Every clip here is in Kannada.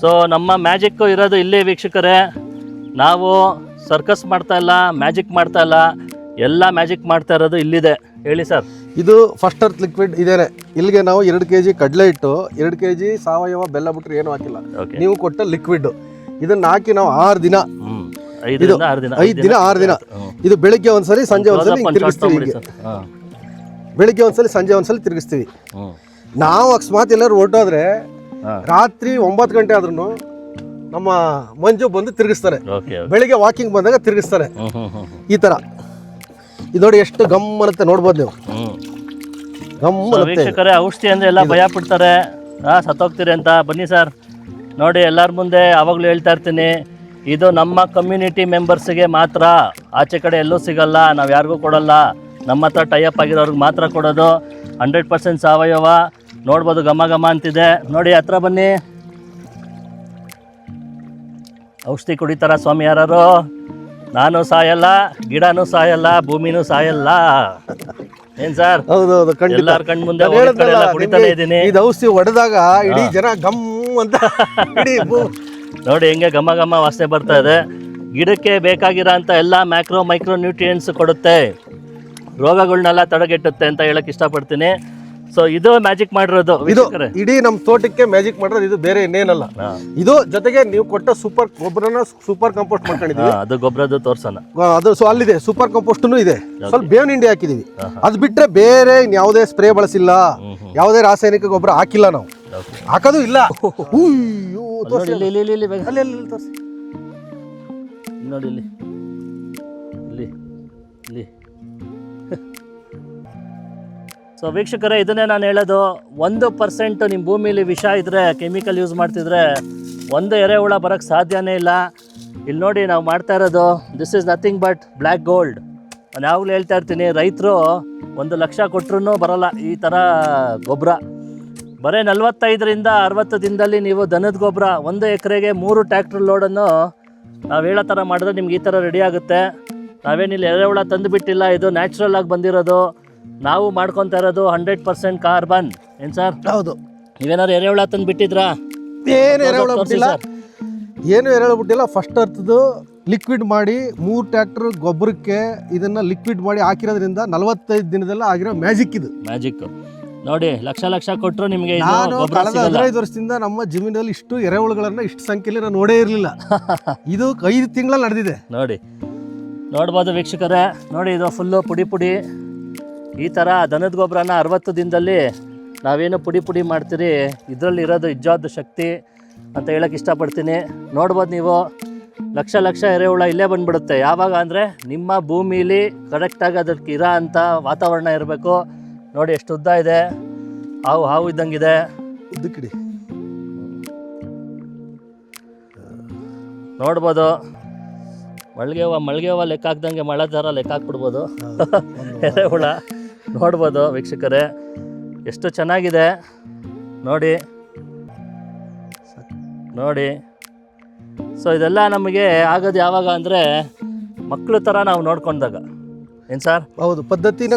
ಸೊ ನಮ್ಮ ಮ್ಯಾಜಿಕ್ಕು ಇರೋದು ಇಲ್ಲೇ ವೀಕ್ಷಕರೇ. ನಾವು ಸರ್ಕಸ್ ಮಾಡ್ತಾ ಇಲ್ಲ ಮ್ಯಾಜಿಕ್ ಮಾಡ್ತಾ ಇಲ್ಲ. ಎಲ್ಲ ಮ್ಯಾಜಿಕ್ ಮಾಡ್ತಾ ಇರೋದು ಇಲ್ಲಿದೆ. ಹೇಳಿ ಸರ್ ಇದು ಫಸ್ಟ್ ಅರ್ತ್ ಲಿಕ್ವಿಡ್ ಇದೇನೆ. ಇಲ್ಲಿಗೆ ನಾವು ಎರಡು ಕೆ ಜಿ ಕಡಲೆ ಹಿಟ್ಟು ಎರಡು ಕೆ ಜಿ ಸಾವಯವ ಬೆಲ್ಲ ಬಿಟ್ಟರೆ ಏನು ಹಾಕಿಲ್ಲ. ನೀವು ಕೊಟ್ಟ ಲಿಕ್ವಿಡ್ ಇದನ್ನ ಹಾಕಿ ನಾವು ಆರು ದಿನ. ಹ್ಞೂ ಐದರಿಂದ ಆರು ದಿನ. ಐದು ದಿನ ಆರು ದಿನ. ಇದು ಬೆಳಿಗ್ಗೆ ಒಂದ್ಸಲಿ ಸಂಜೆ ಒಂದ್ಸಲಿ ಹಿಂಗ್ ತಿರುಗಿಸ್ತೀವಿ ಹಿಂಗೆ ಹಾಂ. ಬೆಳಿಗ್ಗೆ ಒಂದ್ಸಲಿ ಸಂಜೆ ಒಂದ್ಸಲಿ ತಿರುಗಿಸ್ತೀವಿ. ಹ್ಞೂ ನಾವು ಅಕಸ್ಮಾತ್ ಎಲ್ಲರೂ ಹೊರಟೋದ್ರೆ ರಾತ್ರಿ ಒಂಬತ್ತು ಗಂಟೆ ಆದ್ರೂ ನಮ್ಮ ಮಂಜು ಬಂದು ತಿರುಗಿಸ್ತಾರೆ. ಬೆಳಿಗ್ಗೆ ವಾಕಿಂಗ್ ಬಂದಾಗ ತಿರುಗಿಸ್ತಾರೆ. ಈ ತರ. ಇದು ನೋಡಿ ಎಷ್ಟು ಗಮ್ಮನತ್ತೆ ನೋಡ್ಬೋದು ನೀವು. ವೀಕ್ಷಕರೇ ಔಷಧಿ ಅಂದ್ರೆ ಎಲ್ಲ ಭಯ ಪಡ್ತಾರೆ. ಹಾ ಸತ್ತೋಗ್ತೀರಿ ಅಂತ. ಬನ್ನಿ ಸರ್. ನೋಡಿ ಎಲ್ಲರ ಮುಂದೆ ಅವಾಗಲೂ ಹೇಳ್ತಾ ಇರ್ತೀನಿ. ಇದು ನಮ್ಮ ಕಮ್ಯುನಿಟಿ ಮೆಂಬರ್ಸ್ಗೆ ಮಾತ್ರ. ಆಚೆ ಕಡೆ ಎಲ್ಲೂ ಸಿಗಲ್ಲ. ನಾವು ಯಾರಿಗೂ ಕೊಡಲ್ಲ. ನಮ್ಮ ಹತ್ರ ಟೈಅಪ್ ಆಗಿರೋರ್ಗೆ ಮಾತ್ರ ಕೊಡೋದು. ಹಂಡ್ರೆಡ್ ಪರ್ಸೆಂಟ್ ಸಾವಯವ. ನೋಡ್ಬೋದು ಘಮ ಘಮ ಅಂತಿದೆ. ನೋಡಿ ಹತ್ರ ಬನ್ನಿ. ಔಷಧಿ ಕುಡಿತಾರ ಸ್ವಾಮಿ ಯಾರು ನಾನು ಸಾಯಲ್ಲ ಗಿಡನೂ ಸಾಯಲ್ಲ ಭೂಮಿನೂ ಸಾಯಲ್ಲ. ಏನ್ ಸರ್? ಹೌದೌದು ಎಲ್ಲಾರ ಕಣ್ ಮುಂದೆ ಕುಡಿತಾನೆ ಇದ್ದೀನಿ. ಇದು ಔಷಧಿ ಹೊಡೆದಾಗ ಇಡೀ ಜನ ಗಮ್ ಅಂತ ನೋಡಿ ಹೆಂಗೆ ಘಮ ಘಮ ವಾಸನೆ ಬರ್ತಾ ಇದೆ. ಗಿಡಕ್ಕೆ ಬೇಕಾಗಿರೋ ಅಂತ ಎಲ್ಲ ಮ್ಯಾಕ್ರೋ ಮೈಕ್ರೋ ನ್ಯೂಟ್ರಿಯೆಂಟ್ಸ್ ಕೊಡುತ್ತೆ. ರೋಗಗಳನ್ನೆಲ್ಲ ತಡೆಗಟ್ಟುತ್ತೆ ಅಂತ ಹೇಳಕ್ ಇಷ್ಟಪಡ್ತೀನಿ. ಸೊ ಇದು ಮ್ಯಾಜಿಕ್ ಮಾಡಿರೋದು ಇದು ವೀಕ್ಷಕರೇ. ಇಡೀ ನಮ್ ತೋಟಕ್ಕೆ ಮ್ಯಾಜಿಕ್ ಮಾಡಿರೋದು. ಇದು ಬೇರೆ ಇನ್ನೇನಲ್ಲ. ಇದು ಜೊತೆಗೆ ನೀವು ಕೊಟ್ಟ ಸೂಪರ್ ಗೊಬ್ಬರನ ಸೂಪರ್ ಕಂಪೋಸ್ಟ್ ಮಾಡ್ಕೊಂಡಿದೀವಿ ಹಾ, ಅದು ಗೊಬ್ಬರದ್ದು ತೋರ್ಸೋಣ. ಆ, ಅದು ಸೊ ಅಲ್ಲಿದೆ ಸೂಪರ್ ಕಂಪೋಸ್ಟ್ನು ಇದೆ. ಸ್ವಲ್ಪ ಬೇವಿನ ಹಿಂಡಿ ಹಾಕಿದೀವಿ ಅದು ಬಿಟ್ರೆ ಬೇರೆ ಯಾವುದೇ ಸ್ಪ್ರೇ ಬಳಸಿಲ್ಲ. ಯಾವುದೇ ರಾಸಾಯನಿಕ ಗೊಬ್ಬರ ಹಾಕಿಲ್ಲ ನಾವು. ಹಾಕೋದು ಇಲ್ಲ. ಉಯ್ಯೋ, ಅಲ್ಲಿ ತೋರ್ಸಿ ನೋಡಿ ಇಲ್ಲಿ ಇಲ್ಲಿ ಇಲ್ಲಿ ಬೇಗ. ಅಲ್ಲಿ ಅಲ್ಲಿ ಅಲ್ಲಿ ತೋರ್ಸಿ. ನೋಡಿ ಇಲ್ಲಿ. ಇಲ್ಲಿ. ಇಲ್ಲಿ. ಸೊ ವೀಕ್ಷಕರೇ, ಇದನ್ನೇ ನಾನು ಹೇಳೋದು, ಒಂದು ಪರ್ಸೆಂಟ್ ನಿಮ್ಮ ಭೂಮಿಲಿ ವಿಷ ಇದ್ದರೆ ಕೆಮಿಕಲ್ ಯೂಸ್ ಮಾಡ್ತಿದ್ರೆ, ಒಂದು ಎರೆಹುಳ ಬರೋಕ್ಕೆ ಸಾಧ್ಯನೇ ಇಲ್ಲ. ಇಲ್ಲಿ ನೋಡಿ, ನಾವು ಮಾಡ್ತಾ ಇರೋದು this is nothing but black gold ನಾನು ಯಾವಾಗಲೂ ಹೇಳ್ತಾ ಇರ್ತೀನಿ, ರೈತರು ಒಂದು ಲಕ್ಷ ಕೊಟ್ಟರು ಬರೋಲ್ಲ ಈ ಥರ ಗೊಬ್ಬರ ಬರೀ ನಲ್ವತ್ತೈದರಿಂದ ಅರವತ್ತು ದಿನದಲ್ಲಿ ನೀವು ದನದ ಗೊಬ್ಬರ ಒಂದು ಎಕರೆಗೆ ಮೂರು ಟ್ಯಾಕ್ಟ್ರ್ ಲೋಡನ್ನು ನಾವು ಹೇಳೋ ಥರ ಮಾಡಿದ್ರೆ ನಿಮ್ಗೆ ಈ ಥರ ರೆಡಿ ಆಗುತ್ತೆ. ನಾವೇನಿಲ್ಲ ಎರೆಹುಳ ತಂದುಬಿಟ್ಟಿಲ್ಲ, ಇದು ನ್ಯಾಚುರಲ್ ಆಗಿ ಬಂದಿರೋದು. ನಾವು ಮಾಡ್ಕೊತಾ ಇರೋದು ಹಂಡ್ರೆಡ್ ಪರ್ಸೆಂಟ್ ಕಾರ್ಬನ್ ಏನು ಸರ್ ಹೌದು. ನೀವೇನಾದ್ರು ಎರೆಹುಳ ತಂದು ಬಿಟ್ಟಿದ್ರಾ? ಏನು ಎರೆಹುಳ ಬಿಟ್ಟಿಲ್ಲ. ಏನು ಎರೆಹುಳ ಬಿಟ್ಟಿಲ್ಲ. ಫಸ್ಟ್ ಅರ್ಥದ್ದು ಲಿಕ್ವಿಡ್ ಮಾಡಿ ಮೂರು ಟ್ರ್ಯಾಕ್ಟರ್ ಗೊಬ್ಬರಕ್ಕೆ ಇದನ್ನ ಲಿಕ್ವಿಡ್ ಮಾಡಿ ಹಾಕಿರೋದ್ರಿಂದ ನಲವತ್ತೈದು ದಿನದಲ್ಲ ಆಗಿರೋ ಮ್ಯಾಜಿಕ್ ಇದು. ಮ್ಯಾಜಿಕ್ ನೋಡಿ ಲಕ್ಷ ಲಕ್ಷ ಕೊಟ್ಟರು ನಿಮಗೆ ನಾನು ಕಳೆದ ಹದಿನೈದು ವರ್ಷದಿಂದ ನಮ್ಮ ಜಮೀನಲ್ಲಿ ಇಷ್ಟು ಎರೆಹುಳುಗಳನ್ನ ಇಷ್ಟು ಸಂಖ್ಯೆಯಲ್ಲಿ ನಾನು ನೋಡೇ ಇರಲಿಲ್ಲ. ಇದು ಐದು ತಿಂಗಳಲ್ಲಿ ನಡೆದಿದೆ. ನೋಡಿ ನೋಡ್ಬೋದು ವೀಕ್ಷಕರೇ. ನೋಡಿ ಇದು ಫುಲ್ಲು ಪುಡಿ ಪುಡಿ. ಈ ಥರ ದನದ ಗೊಬ್ಬರನ ಅರವತ್ತು ದಿನದಲ್ಲಿ ನಾವೇನು ಪುಡಿ ಪುಡಿ ಮಾಡ್ತೀರಿ ಇದರಲ್ಲಿ ಇರೋದು ನಿಜವಾದ ಶಕ್ತಿ ಅಂತ ಹೇಳೋಕ್ಕೆ ಇಷ್ಟಪಡ್ತೀನಿ. ನೋಡ್ಬೋದು ನೀವು ಲಕ್ಷ ಲಕ್ಷ ಎರೆಹುಳ ಇಲ್ಲೇ ಬಂದ್ಬಿಡುತ್ತೆ. ಯಾವಾಗ ಅಂದರೆ ನಿಮ್ಮ ಭೂಮಿಲಿ ಕರೆಕ್ಟಾಗಿ ಅದಕ್ಕೆ ಇರೋ ಅಂಥ ವಾತಾವರಣ ಇರಬೇಕು. ನೋಡಿ ಎಷ್ಟು ಉದ್ದ ಇದೆ ಹಾವು ಹಾವು ಇದ್ದಂಗಿದೆ ಉದ್ದಕ್ಕಿಡಿ. ನೋಡ್ಬೋದು ಮಳ್ಗೆ ಹೂವು ಮಳ್ಗೆ ಹೂವು ಲೆಕ್ಕ ಹಾಕ್ದಂಗೆ ಮಳೆ ಥರ ಲೆಕ್ಕ ಹಾಕ್ಬಿಡ್ಬೋದು. ಎರೆಹುಳ ನೋಡ್ಬೋದು ವೀಕ್ಷಕರೇ. ಎಷ್ಟು ಚೆನ್ನಾಗಿದೆ. ನೋಡಿ. ನೋಡಿ. ಸೊ ಇದೆಲ್ಲ ನಮಗೆ ಆಗೋದು ಯಾವಾಗ ಅಂದರೆ ಮಕ್ಕಳು ಥರ ನಾವು ನೋಡ್ಕೊಂಡಾಗ. ಏನು ಸರ್ ಹೌದು ಪದ್ಧತಿನ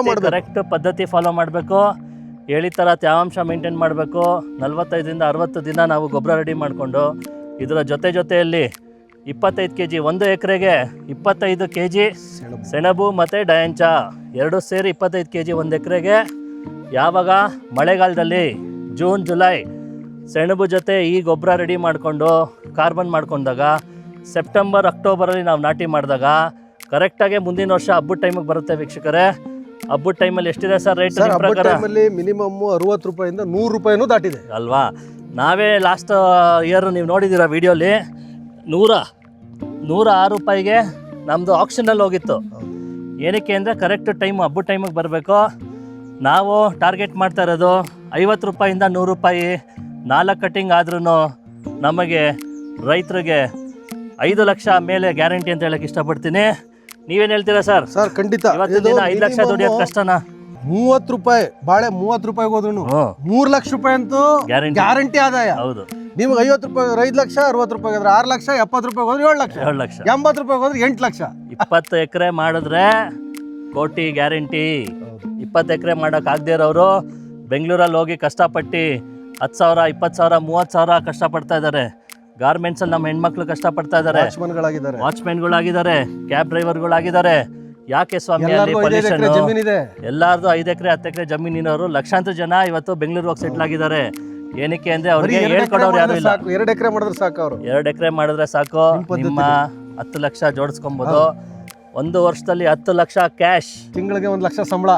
ಮಾಡಬೇಕು. ಕರೆಕ್ಟ್ ಪದ್ಧತಿ ಫಾಲೋ ಮಾಡಬೇಕು. ಹೇಳಿದ ಥರ ತೇವಾಂಶ ಮೇಂಟೈನ್ ಮಾಡಬೇಕು. ನಲ್ವತ್ತೈದರಿಂದ ಅರವತ್ತು ದಿನ ನಾವು ಗೊಬ್ಬರ ರೆಡಿ ಮಾಡಿಕೊಂಡು ಇದರ ಜೊತೆ ಜೊತೆಯಲ್ಲಿ ಇಪ್ಪತ್ತೈದು ಕೆ ಜಿ ಒಂದು ಎಕರೆಗೆ ಇಪ್ಪತ್ತೈದು ಕೆ ಜಿ ಸೆಣಬು ಮತ್ತು ಡಯಂಚ. ಎರಡು ಸೇರಿ ಇಪ್ಪತ್ತೈದು ಕೆ ಜಿ ಒಂದು ಎಕರೆಗೆ. ಯಾವಾಗ? ಮಳೆಗಾಲದಲ್ಲಿ ಜೂನ್ ಜುಲೈ. ಸೆಣಬು ಜೊತೆ ಈ ಗೊಬ್ಬರ ರೆಡಿ ಮಾಡಿಕೊಂಡು ಕಾರ್ಬನ್ ಮಾಡ್ಕೊಂಡಾಗ ಸೆಪ್ಟೆಂಬರ್ ಅಕ್ಟೋಬರಲ್ಲಿ ನಾವು ನಾಟಿ ಮಾಡಿದಾಗ ಕರೆಕ್ಟಾಗಿ ಮುಂದಿನ ವರ್ಷ ಹಬ್ಬದ ಟೈಮಿಗೆ ಬರುತ್ತೆ ವೀಕ್ಷಕರೇ. ಹಬ್ಬದ ಟೈಮಲ್ಲಿ ಎಷ್ಟಿದೆ ಸರ್ ರೇಟ್ ಟೈಮಲ್ಲಿ ಮಿನಿಮಮ್ ಅರವತ್ತು ರೂಪಾಯಿಂದ ನೂರು ರೂಪಾಯಿನೂ ದಾಟಿದೆ. ಅಲ್ವಾ? ನಾವೇ ಲಾಸ್ಟ್ ಇಯರ್ ನೀವು ನೋಡಿದ್ದೀರ ವಿಡಿಯೋಲಿ ನೂರ ನೂರ ಆರು ರೂಪಾಯಿಗೆ ನಮ್ಮದು ಆಕ್ಷನಲ್ಲಿ ಹೋಗಿತ್ತು. ಏನಕ್ಕೆ ಅಂದರೆ ಕರೆಕ್ಟ್ ಟೈಮ್ ಹಬ್ಬ ಟೈಮಿಗೆ ಬರಬೇಕು. ನಾವು ಟಾರ್ಗೆಟ್ ಮಾಡ್ತಾ ಇರೋದು ಐವತ್ತು ರೂಪಾಯಿಂದ ನೂರು ರೂಪಾಯಿ. ನಾಲ್ಕು ಕಟ್ಟಿಂಗ್ ಆದ್ರೂ ನಮಗೆ ರೈತರಿಗೆ ಐದು ಲಕ್ಷ ಮೇಲೆ ಗ್ಯಾರಂಟಿ ಅಂತ ಹೇಳಕ್ಕೆ ಇಷ್ಟಪಡ್ತೀನಿ. ನೀವೇನು ಹೇಳ್ತೀರಾ ಸರ್? ಸರ್ ಖಂಡಿತ. ಐದು ಲಕ್ಷ ದುಡಿಯೋದು ಕಷ್ಟನಾ? ಮೂವತ್ತು ರೂಪಾಯಿ ಬಾಳೆ ಮೂವತ್ತು ರೂಪಾಯಿಗೆ ಹೋದ್ರು ಮೂರ್ ಲಕ್ಷ ರೂಪಾಯಿ ಅಂತೂ ಗ್ಯಾರಂಟಿ ಆದಾಯ. ಹೌದು. ನಿಮ್ಗೆ ಐವತ್ತು ರೂಪಾಯಿ ಐದು ಲಕ್ಷ ಅರವತ್ತು ರೂಪಾಯಿ ಹೋದ್ರೆ ಆರು ಲಕ್ಷ ಎಪ್ಪತ್ತು ರೂಪಾಯಿ ಹೋದ್ರೆ ಏಳು ಲಕ್ಷ. ಏಳು ಲಕ್ಷ. ಎಂಬತ್ತು ರೂಪಾಯಿ ಹೋದ್ರೆ ಎಂಟು ಲಕ್ಷ. ಇಪ್ಪತ್ತು ಎಕರೆ ಮಾಡಿದ್ರೆ ಕೋಟಿ ಗ್ಯಾರಂಟಿ ಇಪ್ಪತ್ತು ಎಕರೆ ಮಾಡೋಕೆ ಆಗದೆ ಇರೋರು ಬೆಂಗಳೂರಲ್ಲಿ ಹೋಗಿ ಕಷ್ಟಪಟ್ಟು ಹತ್ತು ಸಾವಿರ ಇಪ್ಪತ್ತು ಸಾವಿರ ಮೂವತ್ತು ಸಾವಿರ ಕಷ್ಟಪಡ್ತಾ ಇದ್ದಾರೆ. ಗಾರ್ಮೆಂಟ್ಸಲ್ಲಿ ನಮ್ಮ ಹೆಣ್ಮಕ್ಳು ಕಷ್ಟಪಡ್ತಾ ಇದ್ದಾರೆ. ವಾಚ್ಮೆನ್ಗಳಾಗಿದ್ದಾರೆ ಕ್ಯಾಬ್ ಡ್ರೈವರ್ಗಳಾಗಿದ್ದಾರೆ ಯಾಕೆ ಸ್ವಾಮಿ ಅಲ್ಲಿ ಎಲ್ಲರಿಗೂ ಎಕರೆ ಪೊಲ್ಯೂಷನ್ ಜಮೀನಿದೆ ಎಲ್ಲಾರ್ದು ಐದು ಎಕರೆ ಹತ್ತು ಎಕರೆ ಜಮೀನಿನವರು ಲಕ್ಷಾಂತರ ಜನ ಇವತ್ತು ಬೆಂಗಳೂರು ಹೋಗಿ ಸೆಟ್ಲ್ ಆಗಿದ್ದಾರೆ. ಏನಕ್ಕೆ ಅಂದ್ರೆ ಬರೀ ಅವ್ರಿಗೆ ಎರಡು ಎಕರೆ ಹೇಳ್ಕೊಡೋರು ಯಾರು ಮಾಡಿದ್ರೆ ಇಲ್ಲ. ಸಾಕು ಎರಡು ಎಕರೆ ಮಾಡಿದ್ರೆ ಸಾಕು ಅವರು. ಎರಡು ಎಕರೆ ಮಾಡಿದ್ರೆ ಸಾಕು. ನಿಮ್ಮ ಹತ್ತು ಲಕ್ಷ ಜೋಡಿಸ್ಕೊಬೋದು. ಒಂದು ವರ್ಷದಲ್ಲಿ ಹತ್ತು ಲಕ್ಷ ಕ್ಯಾಶ್ ತಿಂಗಳಿಗೆ ಒಂದು ಲಕ್ಷ ಸಂಬಳ.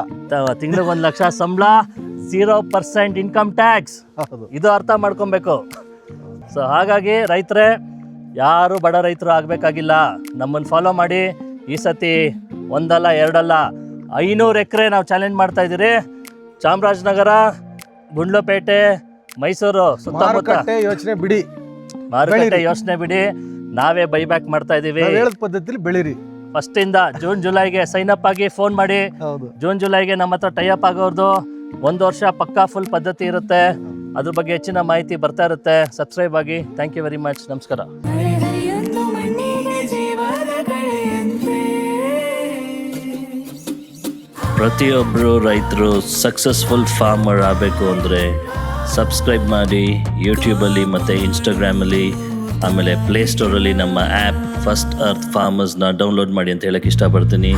ತಿಂಗಳಿಗೆ ಒಂದು ಲಕ್ಷ ಸಂಬಳ ಝೀರೋ ಪರ್ಸೆಂಟ್ ಇನ್ಕಮ್ ಟ್ಯಾಕ್ಸ್ ಹೌದು. ಇದು ಅರ್ಥ ಮಾಡ್ಕೊಬೇಕು. ಸೊ ಹಾಗಾಗಿ ರೈತರೇ ಯಾರು ಬಡ ರೈತರು ಆಗಬೇಕಾಗಿಲ್ಲ. ನಮ್ಮನ್ನು ಫಾಲೋ ಮಾಡಿ. ಈ ಸತಿ ಒಂದಲ್ಲ ಎರಡಲ್ಲ ಐನೂರು ಎಕರೆ ನಾವು ಚಾಲೆಂಜ್ ಮಾಡ್ತಾ ಇದ್ದೀರಿ. ಚಾಮರಾಜನಗರ ಗುಂಡ್ಲುಪೇಟೆ ಮೈಸೂರು ಸುತ್ತಮುತ್ತ. ಯೋಚನೆ ಬಿಡಿ. ಮಾರುಕಟ್ಟೆ. ಯೋಚನೆ ಬಿಡಿ. ನಾವೇ ಬೈಬ್ಯಾಕ್ ಮಾಡ್ತಾ ಇದ್ದೀವಿ. ಹೇಳದ ಪದ್ಧತಿಲಿ ಬೆಳೀರಿ. ಫಸ್ಟಿಂದ ಜೂನ್ ಜುಲೈಗೆ ಸೈನ್ ಅಪ್ ಆಗಿ ಫೋನ್ ಮಾಡಿ. ಜೂನ್ ಜುಲೈಗೆ ನಮ್ಮ ಹತ್ರ ಟೈ ಅಪ್ ಆಗೋರ್ದು. ಒಂದು ವರ್ಷ ಪಕ್ಕಾ ಫುಲ್ ಪದ್ಧತಿ ಇರುತ್ತೆ. ಅದ್ರ ಬಗ್ಗೆ ಹೆಚ್ಚಿನ ಮಾಹಿತಿ ಬರ್ತಾ ಇರುತ್ತೆ. ಸಬ್ಸ್ಕ್ರೈಬ್ ಆಗಿ. ಥ್ಯಾಂಕ್ ಯು ವೆರಿ ಮಚ್ ನಮಸ್ಕಾರ. ಪ್ರತಿಯೊಬ್ಬರು ರೈತರು ಸಕ್ಸಸ್ಫುಲ್ ಫಾರ್ಮರ್ ಆಗಬೇಕು ಅಂದರೆ ಸಬ್ಸ್ಕ್ರೈಬ್ ಮಾಡಿ ಯೂಟ್ಯೂಬಲ್ಲಿ ಮತ್ತು ಇನ್ಸ್ಟಾಗ್ರಾಮಲ್ಲಿ ಆಮೇಲೆ ಪ್ಲೇಸ್ಟೋರಲ್ಲಿ ನಮ್ಮ ಆ್ಯಪ್ ಫಸ್ಟ್ ಅರ್ತ್ ಫಾರ್ಮರ್ಸ್ನ ಡೌನ್ಲೋಡ್ ಮಾಡಿ ಅಂತ ಹೇಳಕ್ಕೆ ಇಷ್ಟಪಡ್ತೀನಿ.